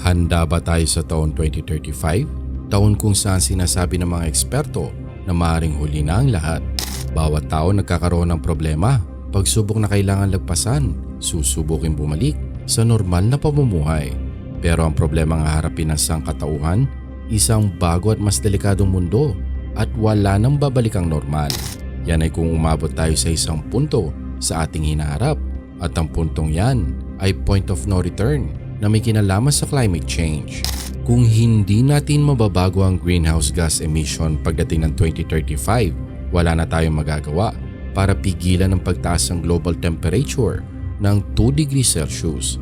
Handa ba tayo sa taon 2035? Taon kung saan sinasabi ng mga eksperto na maaaring huli na ang lahat. Bawat tao nagkakaroon ng problema. Pagsubok na kailangan lagpasan, susubukin bumalik sa normal na pamumuhay. Pero ang problema nga harapin ng sangkatauhan, isang bago at mas delikadong mundo at wala nang babalikang normal. Yan ay kung umabot tayo sa isang punto sa ating hinaharap at ang puntong yan ay point of no return na may kinalaman sa climate change. Kung hindi natin mababago ang greenhouse gas emission pagdating ng 2035, wala na tayong magagawa para pigilan ang pagtaas ng global temperature ng 2 degrees Celsius.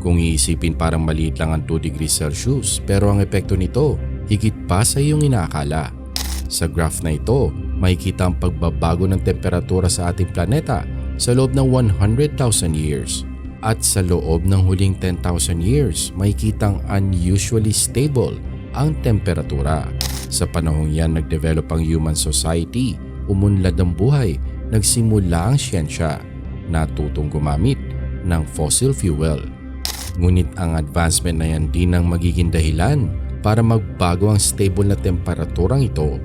Kung iisipin parang maliit lang ang 2 degrees Celsius pero ang epekto nito higit pa sa iyong inaakala. Sa graph na ito, makikita ang pagbabago ng temperatura sa ating planeta sa loob ng 100,000 years. At sa loob ng huling 10,000 years, makikitang unusually stable ang temperatura. Sa panahong yan, nagdevelop ang human society, umunlad ang buhay, nagsimula ang siyensya, natutong gumamit ng fossil fuel. Ngunit ang advancement na yan din ang magiging dahilan para magbago ang stable na temperaturang ito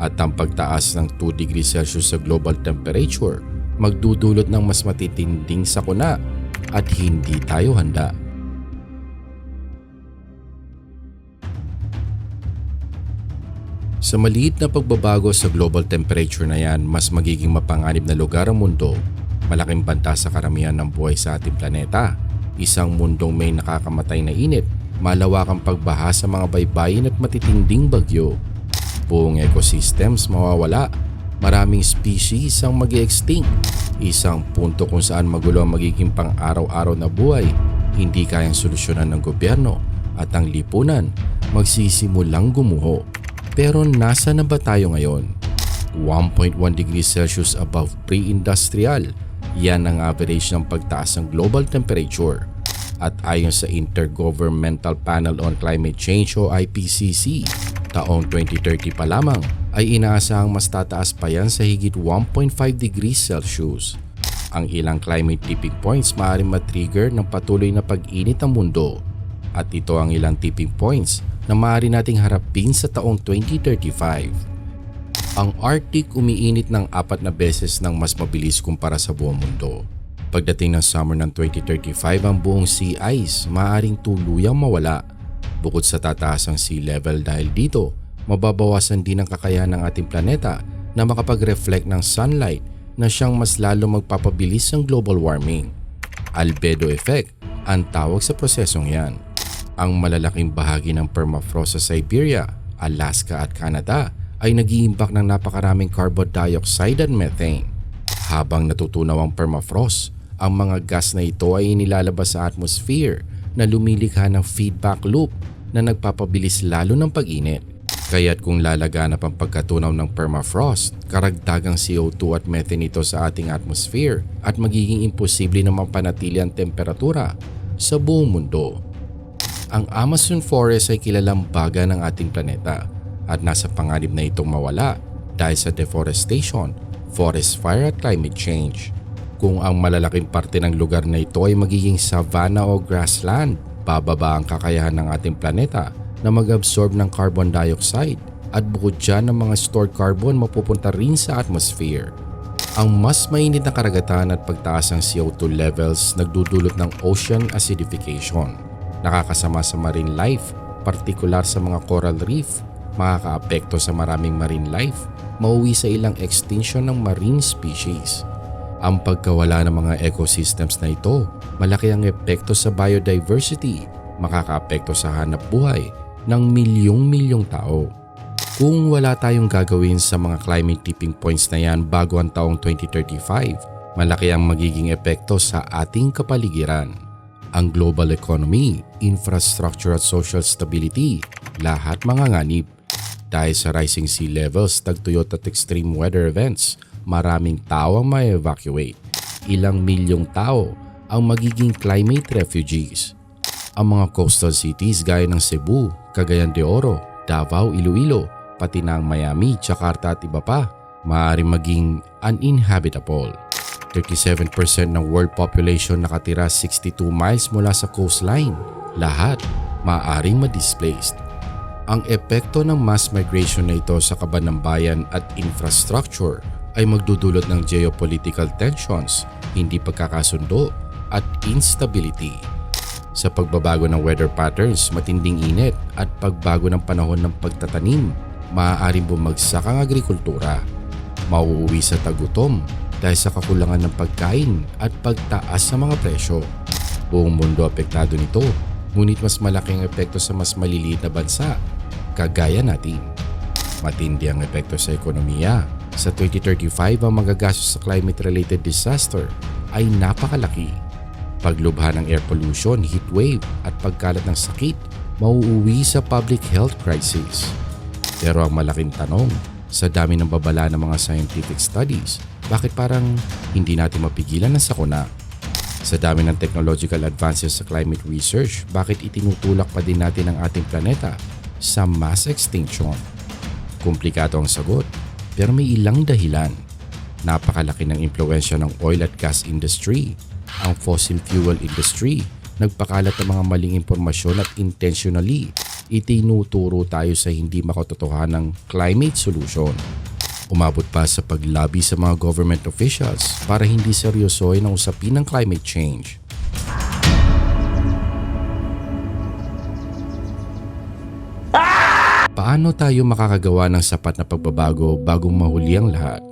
at ang pagtaas ng 2 degrees Celsius sa global temperature magdudulot ng mas matitinding sakuna at hindi tayo handa. Sa maliit na pagbabago sa global temperature na yan, mas magiging mapanganib na lugar ang mundo. Malaking banta sa karamihan ng buhay sa ating planeta. Isang mundong may nakakamatay na init, malawakang pagbaha sa mga baybayin at matitinding bagyo. Buong ecosystems mawawala. Maraming species ang mag extinct Isang punto kung saan magulo ang magiging pang-araw-araw na buhay, hindi kayang solusyonan ng gobyerno at ang lipunan magsisimulang gumuho. Pero nasa na ba tayo ngayon? 1.1 degrees Celsius above pre-industrial. Yan ang average ng pagtaas ng global temperature. At ayon sa Intergovernmental Panel on Climate Change o IPCC, taong 2030 pa lamang ay inaasahang mas tataas pa yan sa higit 1.5 degrees Celsius. Ang ilang climate tipping points maaaring matrigger ng patuloy na pag-init ng mundo. At ito ang ilang tipping points na maaari nating harapin sa taong 2035. Ang Arctic umiinit ng apat na beses ng mas mabilis kumpara sa buong mundo. Pagdating ng summer ng 2035 ang buong sea ice maaaring tuluyang mawala. Bukod sa tataas ang sea level dahil dito, mababawasan din ang kakayahan ng ating planeta na makapag-reflect ng sunlight na siyang mas lalo magpapabilis ng global warming. Albedo effect ang tawag sa prosesong yan ang malalaking bahagi ng permafrost sa Siberia, Alaska at Canada ay nag-iimbak ng napakaraming carbon dioxide at methane. Habang natutunaw ang permafrost, ang mga gas na ito ay inilalabas sa atmosphere na lumilikha ng feedback loop na nagpapabilis lalo ng pag-init. Kaya't kung lalaganap ang pagkatunaw ng permafrost, karagdagang CO2 at methane ito sa ating atmosphere at magiging imposible na mapanatili ang temperatura sa buong mundo. Ang Amazon Forest ay kilalang baga ng ating planeta at nasa panganib na itong mawala dahil sa deforestation, forest fire at climate change. Kung ang malalaking parte ng lugar na ito ay magiging savanna o grassland, bababa ang kakayahan ng ating planeta na mag-absorb ng carbon dioxide at bukod dyan ng mga stored carbon mapupunta rin sa atmosphere. Ang mas mainit na karagatan at pagtaas ng CO2 levels nagdudulot ng ocean acidification nakakasama sa marine life, partikular sa mga coral reef, makakaapekto sa maraming marine life, mauwi sa ilang extinction ng marine species. Ang pagkawala ng mga ecosystems na ito, malaki ang epekto sa biodiversity, makakaapekto sa hanap buhay ng milyong-milyong tao. Kung wala tayong gagawin sa mga climate tipping points na yan bago ang taong 2035, malaki ang magiging epekto sa ating kapaligiran ang global economy, infrastructure at social stability, lahat manganganib. Dahil sa rising sea levels, tagtuyot at extreme weather events, maraming tao ang ma-evacuate. Ilang milyong tao ang magiging climate refugees. Ang mga coastal cities gaya ng Cebu, Cagayan de Oro, Davao, Iloilo, pati na ang Miami, Jakarta at iba pa, maaaring maging uninhabitable. 37% ng world population nakatira 62 miles mula sa coastline. Lahat maaaring ma-displaced. Ang epekto ng mass migration na ito sa kaban ng bayan at infrastructure ay magdudulot ng geopolitical tensions, hindi pagkakasundo at instability. Sa pagbabago ng weather patterns, matinding init at pagbago ng panahon ng pagtatanim, maaaring bumagsak ang agrikultura. Mauuwi sa tagutom dahil sa kakulangan ng pagkain at pagtaas sa mga presyo. Buong mundo apektado nito, ngunit mas malaking epekto sa mas maliliit na bansa, kagaya natin. Matindi ang epekto sa ekonomiya. Sa 2035, ang magagastos sa climate-related disaster ay napakalaki. Paglubha ng air pollution, heat wave at pagkalat ng sakit, mauuwi sa public health crisis. Pero ang malaking tanong, sa dami ng babala ng mga scientific studies, bakit parang hindi natin mapigilan ang sakuna? Sa dami ng technological advances sa climate research, bakit itinutulak pa din natin ang ating planeta sa mass extinction? Komplikado ang sagot, pero may ilang dahilan. Napakalaki ng impluensya ng oil at gas industry, ang fossil fuel industry, nagpakalat ng mga maling impormasyon at intentionally itinuturo tayo sa hindi makatotohanang climate solution. Umabot pa sa paglabi sa mga government officials para hindi seryosohin ang usapin ng climate change. Paano tayo makakagawa ng sapat na pagbabago bagong mahuli ang lahat?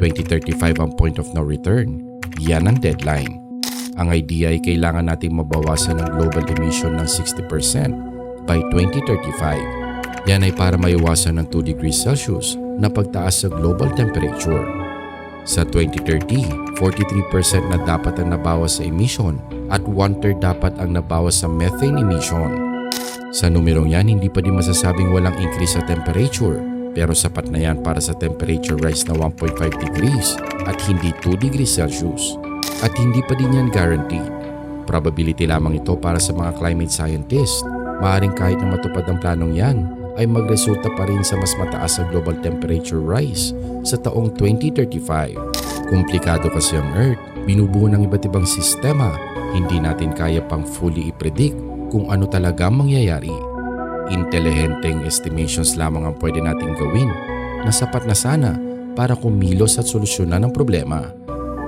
2035 ang point of no return. Yan ang deadline. Ang idea ay kailangan nating mabawasan ang global emission ng 60% by 2035. Yan ay para maiwasan ng 2 degrees Celsius na pagtaas sa global temperature. Sa 2030, 43% na dapat ang nabawas sa emission at one-third dapat ang nabawas sa methane emission. Sa numerong yan, hindi pa din masasabing walang increase sa temperature pero sapat na yan para sa temperature rise na 1.5 degrees at hindi 2 degrees Celsius. At hindi pa din yan guaranteed. Probability lamang ito para sa mga climate scientists. Maaring kahit na matupad ang planong yan, ay magresulta pa rin sa mas mataas na global temperature rise sa taong 2035. Komplikado kasi ang Earth, binubuo ng iba't ibang sistema, hindi natin kaya pang fully i-predict kung ano talaga ang mangyayari. Intelihenteng estimations lamang ang pwede nating gawin na sapat na sana para kumilos at solusyonan ang problema.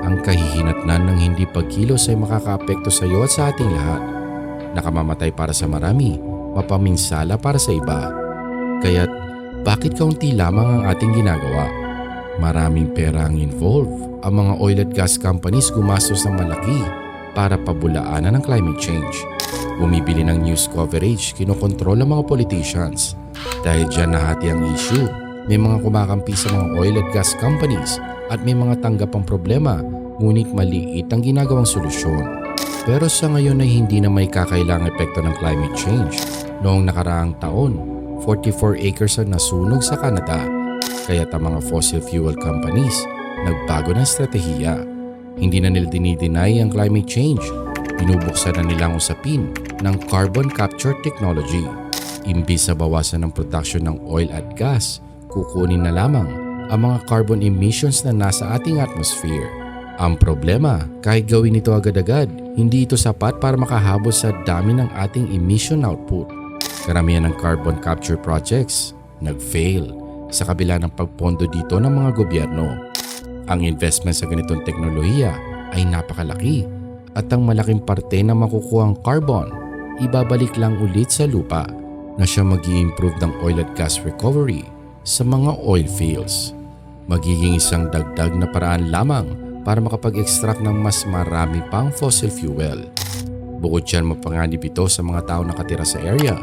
Ang kahihinatnan ng hindi pagkilos ay makakaapekto sa iyo at sa ating lahat. Nakamamatay para sa marami, mapaminsala para sa iba. Kaya't bakit kaunti lamang ang ating ginagawa? Maraming pera ang involved. Ang mga oil at gas companies gumastos ng malaki para pabulaanan ang climate change. Bumibili ng news coverage, kinokontrol ang mga politicians. Dahil dyan nahati ang issue, may mga kumakampi sa mga oil at gas companies at may mga tanggap ang problema ngunit maliit ang ginagawang solusyon. Pero sa ngayon ay hindi na may kakailang epekto ng climate change. Noong nakaraang taon, 44 acres ang nasunog sa Canada. Kaya't ang mga fossil fuel companies nagbago ng estratehiya. Hindi na nila dinideny ang climate change. Binubuksan na nilang usapin ng carbon capture technology. Imbis na bawasan ang production ng oil at gas, kukunin na lamang ang mga carbon emissions na nasa ating atmosphere. Ang problema, kahit gawin ito agad-agad, hindi ito sapat para makahabol sa dami ng ating emission output. Karamihan ng carbon capture projects nag-fail sa kabila ng pagpondo dito ng mga gobyerno. Ang investment sa ganitong teknolohiya ay napakalaki at ang malaking parte na makukuhang carbon ibabalik lang ulit sa lupa na siya mag improve ng oil at gas recovery sa mga oil fields. Magiging isang dagdag na paraan lamang para makapag-extract ng mas marami pang fossil fuel. Bukod dyan mapanganib ito sa mga tao nakatira sa area.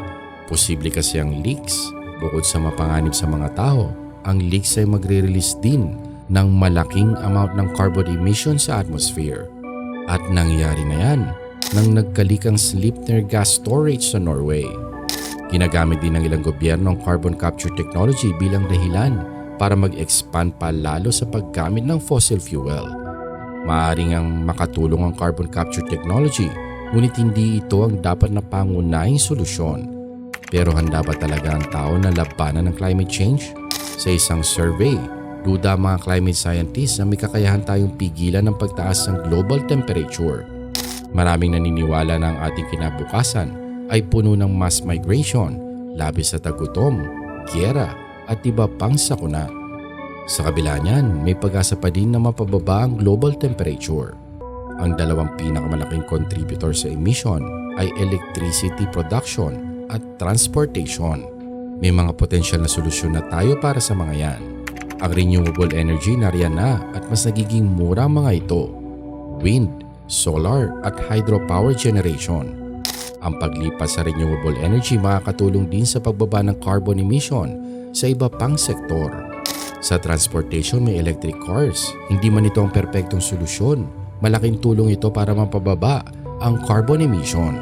Posible kasi ang leaks. Bukod sa mapanganib sa mga tao, ang leaks ay magre-release din ng malaking amount ng carbon emission sa atmosphere. At nangyari na yan nang nagkalik ang Sleipner gas storage sa Norway. Ginagamit din ng ilang gobyerno ang carbon capture technology bilang dahilan para mag-expand pa lalo sa paggamit ng fossil fuel. Maaring ang makatulong ang carbon capture technology ngunit hindi ito ang dapat na pangunahing solusyon. Pero handa ba talaga ang tao na labanan ng climate change? Sa isang survey, duda mga climate scientists na may kakayahan tayong pigilan ng pagtaas ng global temperature. Maraming naniniwala na ang ating kinabukasan ay puno ng mass migration, labis sa tagutom, gyera at iba pang sakuna. Sa kabila niyan, may pag-asa pa din na mapababa ang global temperature. Ang dalawang pinakamalaking contributor sa emission ay electricity production at transportation. May mga potensyal na solusyon na tayo para sa mga yan. Ang renewable energy nariyan na at mas nagiging mura mga ito. Wind, solar at hydropower generation. Ang paglipas sa renewable energy makakatulong din sa pagbaba ng carbon emission sa iba pang sektor. Sa transportation may electric cars. Hindi man ito ang perpektong solusyon. Malaking tulong ito para mapababa ang carbon emission.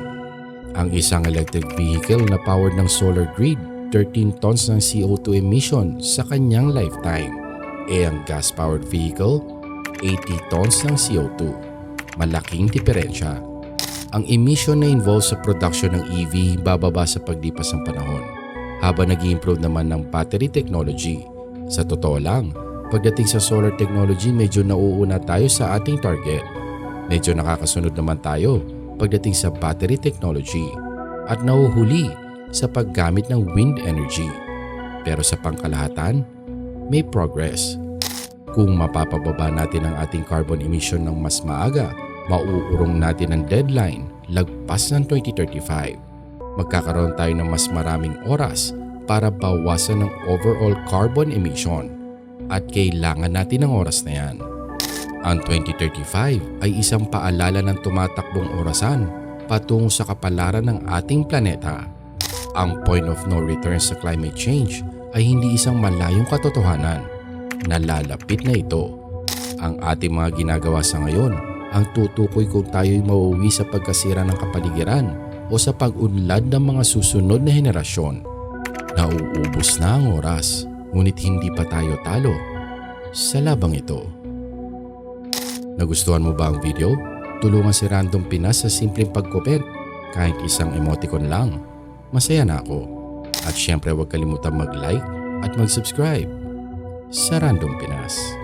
Ang isang electric vehicle na powered ng solar grid 13 tons ng CO2 emission sa kanyang lifetime. E ang gas-powered vehicle, 80 tons ng CO2. Malaking diferensya. Ang emission na involved sa production ng EV bababa sa paglipas ng panahon habang nag improve naman ng battery technology. Sa totoo lang, pagdating sa solar technology medyo nauuna tayo sa ating target. Medyo nakakasunod naman tayo pagdating sa battery technology at nauhuli sa paggamit ng wind energy. Pero sa pangkalahatan, may progress. Kung mapapababa natin ang ating carbon emission ng mas maaga, mauurong natin ang deadline lagpas ng 2035. Magkakaroon tayo ng mas maraming oras para bawasan ang overall carbon emission at kailangan natin ng oras na yan. Ang 2035 ay isang paalala ng tumatakbong orasan patungo sa kapalaran ng ating planeta. Ang point of no return sa climate change ay hindi isang malayong katotohanan. Nalalapit na ito. Ang ating mga ginagawa sa ngayon ang tutukoy kung tayo'y mauwi sa pagkasira ng kapaligiran o sa pag-unlad ng mga susunod na henerasyon. Nauubos na ang oras, ngunit hindi pa tayo talo sa labang ito. Nagustuhan mo ba ang video? Tulungan si Random Pinas sa simpleng pag-comment kahit isang emoticon lang. Masaya na ako. At syempre huwag kalimutan mag-like at mag-subscribe sa Random Pinas.